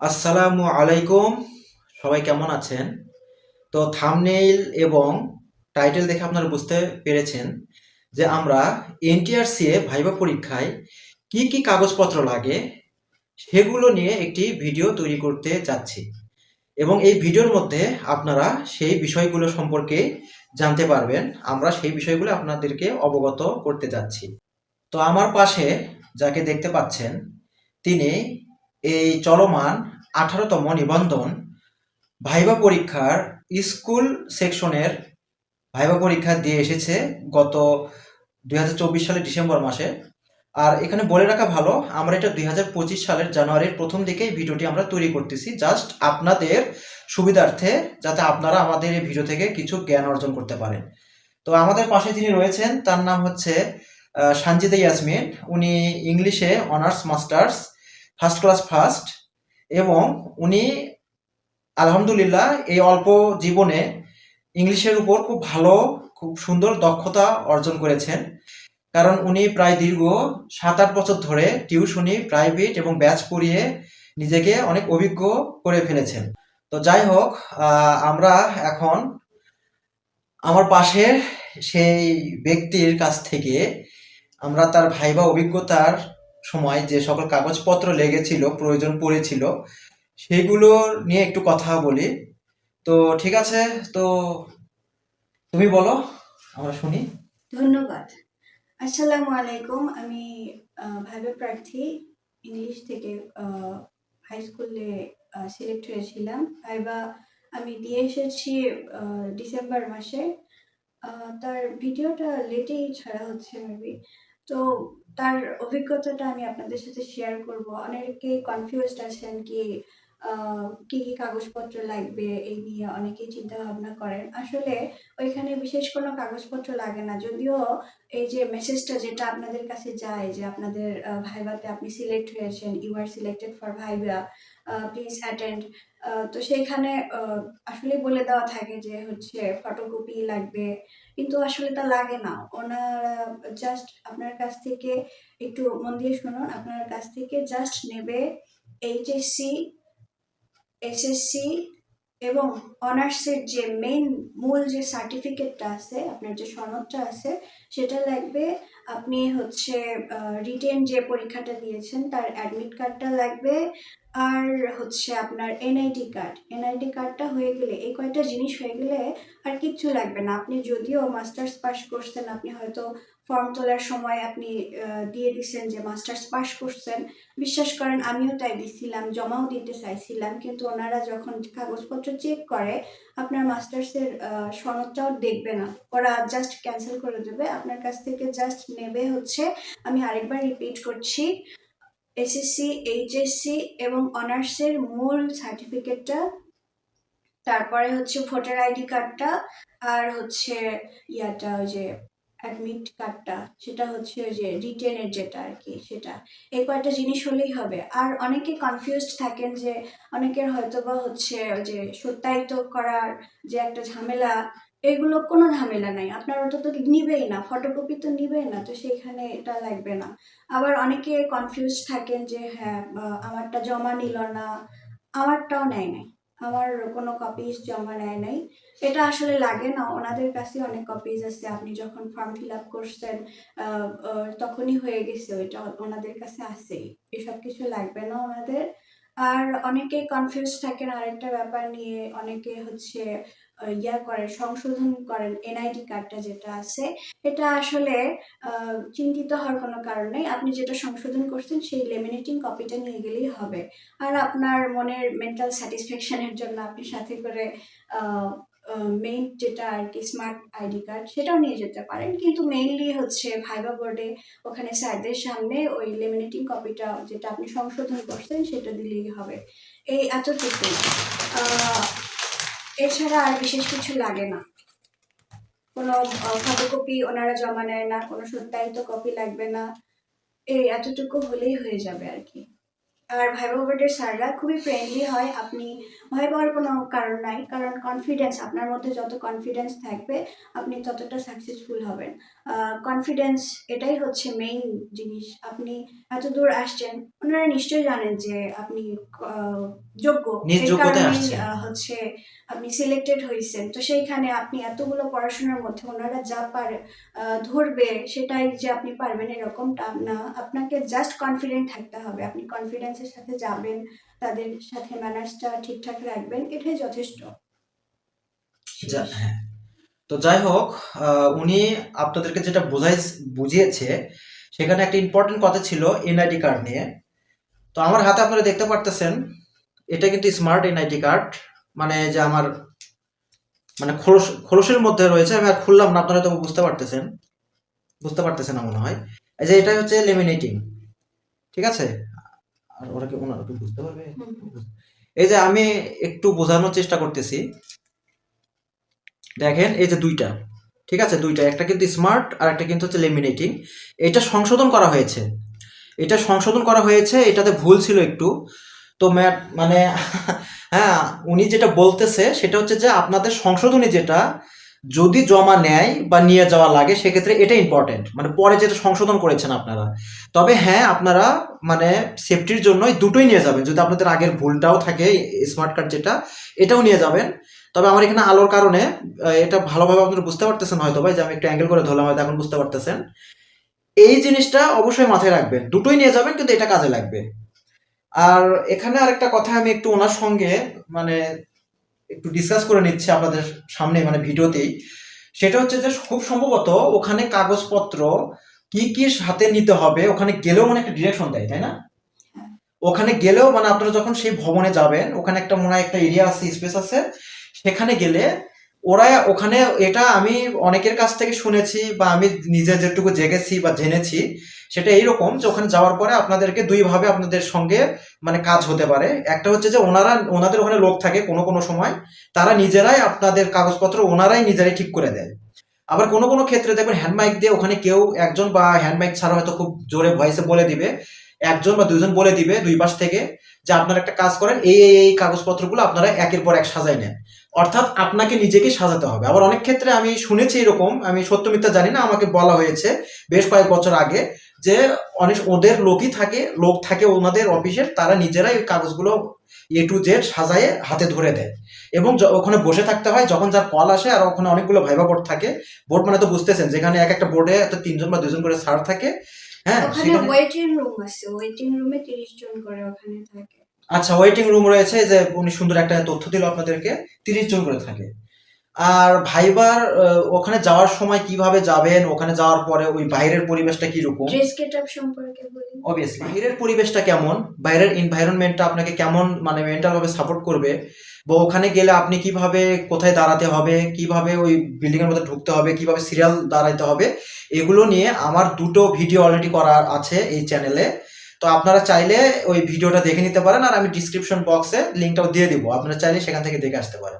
আসসালামু আলাইকুম। সবাই কেমন আছেন? তো থামনেইল এবং টাইটেল দেখে আপনারা বুঝতে পেরেছেন যে আমরা এনটিআরসিএ ভাইবা পরীক্ষায় কি কি কাগজপত্র লাগে সেগুলো নিয়ে একটি ভিডিও তৈরি করতে যাচ্ছি এবং এই ভিডিওর মধ্যে আপনারা সেই বিষয়গুলো সম্পর্কে জানতে পারবেন। আমরা সেই বিষয়গুলো আপনাদেরকে অবগত করতে যাচ্ছি। তো আমার পাশে যাকে দেখতে পাচ্ছেন, তিনি এই চলমান আঠারোতম নিবন্ধন ভাইবা পরীক্ষার স্কুল সেকশনের ভাইবা পরীক্ষা দিয়ে এসেছে গত দুই হাজার চব্বিশ সালের ডিসেম্বর মাসে। আর এখানে বলে রাখা ভালো, আমরা এটা দুই হাজার পঁচিশ সালের জানুয়ারির প্রথম দিকেই ভিডিওটি আমরা তৈরি করতেছি। জাস্ট আপনাদের সুবিধার্থে যাতে আপনারা আমাদের এই ভিডিও থেকে কিছু জ্ঞান অর্জন করতে পারেন। তো আমাদের পাশে যিনি রয়েছেন, তার নাম হচ্ছে সানজিদা ইয়াসমিন। উনি ইংলিশে honours masters first class first এবং উনি, আলহামদুলিল্লাহ, এই অল্প জীবনে ইংলিশের উপর খুব ভালো, খুব সুন্দর দক্ষতা অর্জন করেছেন। কারণ উনি প্রায় দীর্ঘ সাত আট বছর ধরে টিউশনি, প্রাইভেট এবং ব্যাচ পড়িয়ে নিজেকে অনেক অভিজ্ঞ করে ফেলেছেন। তো যাই হোক আমরা এখন আমার পাশের সেই ব্যক্তির কাছ থেকে আমরা তার ভাইবা অভিজ্ঞতার সময় যে সকল কাগজপত্র লেগেছিল, প্রয়োজন পড়েছিল, সেগুলো নিয়ে একটু কথা বলি। তো ঠিক আছে, তো তুমি বলো, আমরা শুনি। ধন্যবাদ। আসসালামু আলাইকুম, আমি ভাইবা প্রার্থী, ইংলিশ থেকে হাই স্কুলে সিলেক্ট হয়েছিলাম। ভাইবা, আমি দিয়ে এসেছি ডিসেম্বর মাসে। তার ভিডিওটা লেটেই ছাড়া হচ্ছে মেবি তো তার অভিজ্ঞতাটা আমি আপনাদের সাথে শেয়ার করব। অনেকেই কনফিউজড আছেন কি কি কি কাগজপত্র লাগবে এই নিয়ে অনেকেই চিন্তা ভাবনা করেন। আসলে ওইখানে বিশেষ কোনো কাগজপত্র লাগে না। যদিও এই যে মেসেজটা যেটা আপনাদের কাছে যায় যে আপনাদের ভাইভাতে আপনি সিলেক্ট হয়েছেন you are selected for viva please attend তো সেইখানে আসলে বলে দেওয়া থাকে যে হচ্ছে ফটোকপি লাগবে, কিন্তু আসলে তা লাগে না। ওনারা জাস্ট আপনার কাছ থেকে একটু মন দিয়ে শুনুন, আপনার কাছ থেকে জাস্ট নেবে এইচএসসি এসএসসি এবং অনার্সের যে মেইন মূল যে সার্টিফিকেটটা আছে, আপনার যে সনদটা আছে, সেটা লাগবে। আপনি হচ্ছে রিটেন যে পরীক্ষাটা দিয়েছেন, তার অ্যাডমিট কার্ডটা লাগবে। আর হচ্ছে আপনার এনআইডি কার্ড এনআইডি কার্ডটা হয়ে গেলে, এই কয়েকটা জিনিস হয়ে গেলে আর কিচ্ছু লাগবে না। আপনি যদিও মাস্টার্স পাস করছেন, আপনি হয়তো ফর্ম তোলার সময় আপনি দিয়ে দিচ্ছেন যে মাস্টার্স পাস করছেন। বিশ্বাস করেন, আমিও তাই দিছিলাম, জমাও দিতে চাইছিলাম, কিন্তু ওনারা যখন কাগজপত্র চেক করে, আপনার মাস্টার্সের সনদটাও দেখবে না। ওরা জাস্ট ক্যান্সেল করে দেবে। আপনার কাছ থেকে জাস্ট নেবে হচ্ছে, আমি আরেকবার রিপিট করছি। এসএসসি এইচএসসি এবং অনার্সের মূল সার্টিফিকেটটা, তারপরে হচ্ছে ভোটার আইডি কার্ডটা আর হচ্ছে ইয়াটা ওই যে অ্যাডমিট কার্ডটা, সেটা হচ্ছে ওই যে রিটেনের যেটা আর কি, সেটা। এই কয়েকটা জিনিস হলেই হবে। আর অনেকে কনফিউজড থাকেন যে, অনেকের হয়তো বা হচ্ছে ওই যে সত্যায়িত করার যে একটা ঝামেলা এগুলো কোনো ঝামেলা নাই। আপনার ওটা তো নিবেই না ফটোকপি তো নিবেই না, তো সেইখানে এটা লাগবে না। আবার অনেকে কনফিউজ থাকেন যে হ্যাঁ আমারটা জমা নিল না, আমারটাও নেয় নাই। আমার কোনো কপিজ জমা নেয় নাই। এটা আসলে লাগে না। ওনাদের কাছে অনেক কপিজ আছে। আপনি যখন ফর্ম ফিল আপ করছেন তখনই হয়ে গেছে। ওইটা ওনাদের কাছে আছেই এসব কিছু লাগবে না ওনাদের। আর অনেকে কনফিউজ থাকেন। আরেকটা ব্যাপার নিয়ে অনেকে হচ্ছে ইয়া করেন সংশোধন করেন এনআইডি কার্ডটা যেটা আছে এটা আসলে চিন্তিত হওয়ার কোনো কারণ নেই। আপনি যেটা সংশোধন করছেন সেই লেমিনেটিং কপিটা নিয়ে গেলেই হবে। আর আপনার মনের মেন্টাল স্যাটিসফ্যাকশনের জন্য আপনি সাথে করে মেইন যেটা আর কি স্মার্ট আইডি কার্ড সেটাও নিয়ে যেতে পারেন। কিন্তু মেইনলি হচ্ছে ভাইবা বোর্ডে ওখানে স্যারদের সামনে ওই লেমিনেটিং কপিটা যেটা আপনি সংশোধন করছেন সেটা দিলেই হবে। এই এতটুকুই। আহ, এছাড়া আর বিশেষ কিছু লাগে না। কোনো ফটোকপি ওনারা জমা নেয় না, কোনো সত্যায়িত কপি লাগবে না। এই এতটুকু হলেই হয়ে যাবে আর কি। আর ভাইবা বোর্ডের স্যাররা খুবই ফ্রেন্ডলি হয়, আপনি ভয় পাওয়ার কোনো কারণ নাই, কারণ কনফিডেন্স আপনার মধ্যে যত কনফিডেন্স থাকবে, আপনি ততটা সাকসেসফুল হবেন। কনফিডেন্স এটাই হচ্ছে মেইন জিনিস। আপনি এত দূর আসছেন ওনারা নিশ্চয়ই জানেন যে আপনি যোগ্য। হচ্ছে আপনি সিলেক্টেড হয়েছেন। তো সেইখানে আপনি এতগুলো পড়াশোনার মধ্যে ওনারা যা পার ধরবে সেটাই যে আপনি পারবেন এরকমটা না। আপনাকে জাস্ট কনফিডেন্ট থাকতে হবে। আপনি কনফিডেন্সের সাথে যাবেন তাদের সাথে ম্যানার্সটা ঠিকঠাক রাখবেন এটাই যথেষ্ট। হ্যাঁ। তো যাই হোক উনি আপনাদেরকে যেটা বোঝাই বুঝিয়েছে সেখানে একটা ইম্পর্টেন্ট কথা ছিল এনআইডি কার্ড নিয়ে। তো আমার হাতে আপনারা দেখতে পারতেছেন, এটা কিন্তু স্মার্ট এনআইডি কার্ড মানে যে আমার মানে খোলস খোলসের মধ্যে রয়েছে, আমি আর খুললাম না, আপনারা তো বুঝতে পারতেছেন বুঝতে পারতেছেন না মনে হয়। এই যে এটা হচ্ছে লেমিনেটিং ঠিক আছে? আর ওরা কি ওনারা কি বুঝতে পারবে? এই যে আমি একটু বোঝানোর চেষ্টা করতেছি। দেখেন, এই যে দুইটা, ঠিক আছে, দুইটা, একটা কিন্তু স্মার্ট আর একটা কিন্তু হচ্ছে লেমিনেটিং এটা সংশোধন করা হয়েছে। এটা সংশোধন করা হয়েছে, এটাতে ভুল ছিল একটু। তো ম্যাট মানে হ্যাঁ উনি যেটা বলতেছে সেটা হচ্ছে যে আপনাদের সংশোধনী যেটা, যদি জমা নেয় বা নিয়ে যাওয়া লাগে, সেক্ষেত্রে এটা ইম্পর্টেন্ট মানে পরে যেটা সংশোধন করেছেন আপনারা। তবে হ্যাঁ আপনারা মানে সেফটির জন্যই দুটোই নিয়ে যাবেন। যদি আপনাদের আগের ভুলটাও থাকে স্মার্ট কার্ড যেটা, এটাও নিয়ে যাবেন। তবে আমার এখানে আলোর কারণে এটা ভালোভাবে আপনারা বুঝতে পারতেছেন হয়তো ভাই, যে আমি একটু অ্যাঙ্গেল করে ধরলাম, হয়তো এখন বুঝতে পারতেছেন। এই জিনিসটা অবশ্যই মাথায় রাখবেন। দুটোই নিয়ে যাবেন, কিন্তু এটা কাজে লাগবে। আর এখানে আরেকটা কথা আমি একটু ওনার সঙ্গে মানে একটু ডিসকাস করে নিচ্ছি আপনাদের সামনে মানে ভিডিওতেই। সেটা হচ্ছে যে খুব সম্ভবত ওখানে কাগজপত্র কি কি সাথে নিতে হবে, ওখানে গেলেও মানে একটা ডিরেকশন দেয়, তাই না। ওখানে গেলেও মানে আপনারা যখন সেই ভবনে যাবেন, ওখানে একটা মনে হয় একটা এরিয়া আছে স্পেস আছে, সেখানে গেলে ওরা ওখানে এটা আমি অনেকের কাছ থেকে শুনেছি বা আমি নিজে যেটুকু জেগেছি বা জেনেছি, সেটা এইরকম যে ওখানে যাওয়ার পরে আপনাদেরকে দুইভাবে আপনাদের সঙ্গে মানে কাজ হতে পারে। একটা হচ্ছে যে ওনারা, ওনাদের ওখানে লোক থাকে কোনো কোনো সময়, তারা নিজেরাই আপনাদের কাগজপত্র ওনারাই নিজেরাই ঠিক করে দেয়। আবার কোনো কোনো ক্ষেত্রে দেখবেন হ্যান্ডমাইক দিয়ে ওখানে কেউ একজন বা হ্যান্ডমাইক ছাড়া হয়তো খুব জোরে ভয়েসে বলে দিবে, একজন বা দুজন বলে দিবে দুই পাশ থেকে। যে আপনারা একটা কাজ করেন এই এই এই কাগজপত্রগুলো আপনারা একের পর এক সাজায় নেন। অর্থাৎ আপনাকে নিজেকে সাজাতে হবে। আবার অনেক ক্ষেত্রে আমি শুনেছি এরকম আমি সত্য মিথ্যা জানি না আমাকে বলা হয়েছে বেশ কয়েক বছর আগে যে অনেক ওদের লোকই থাকে লোক থাকে ওনাদের অফিসের তারা নিজেরাই ওই কাগজগুলো এ টু জেড সাজায়ে হাতে ধরে দেয়। এবং ওখানে বসে থাকতে হয় যখন যার কল আসে আর ওখানে অনেকগুলো ভাইবা বোর্ড থাকে। বোর্ড মানে তো বুঝতেছেন যেখানে এক একটা বোর্ডে তো তিনজন বা দুজন করে স্যার থাকে। হ্যাঁ ওখানে ওয়েটিং রুম আছে ওয়েটিং রুমে তিরিশ জন করে ওখানে থাকে। আচ্ছা ওয়েটিং রুম রয়েছে যে উনি সুন্দর একটা তথ্য দিল আপনাদেরকে তিরিশ জন করে থাকে। আর ভাইবার ওখানে যাওয়ার সময় কীভাবে যাবেন? ওখানে যাওয়ার পরে ওই বাইরের পরিবেশটা কীরকম? ড্রেস গেট আপ সম্পর্কে বলি। অবভিয়াসলি বাইরের পরিবেশটা কেমন? বাইরের এনভায়রনমেন্টটা আপনাকে কেমন মানে মেন্টাল ভাবে সাপোর্ট করবে? বা ওখানে গেলে আপনি কীভাবে কোথায় দাঁড়াতে হবে? কীভাবে ওই বিল্ডিং এর মধ্যে ঢুকতে হবে? কীভাবে সিরিয়াল দাঁড়াইতে হবে? এগুলো নিয়ে আমার দুটো ভিডিও অলরেডি করা আছে এই চ্যানেলে তো আপনারা চাইলে ওই ভিডিওটা দেখে নিতে পারেন আর আমি ডিসক্রিপশন বক্সে লিঙ্কটাও দিয়ে দিব। আপনারা চাইলে সেখান থেকে দেখে আসতে পারেন।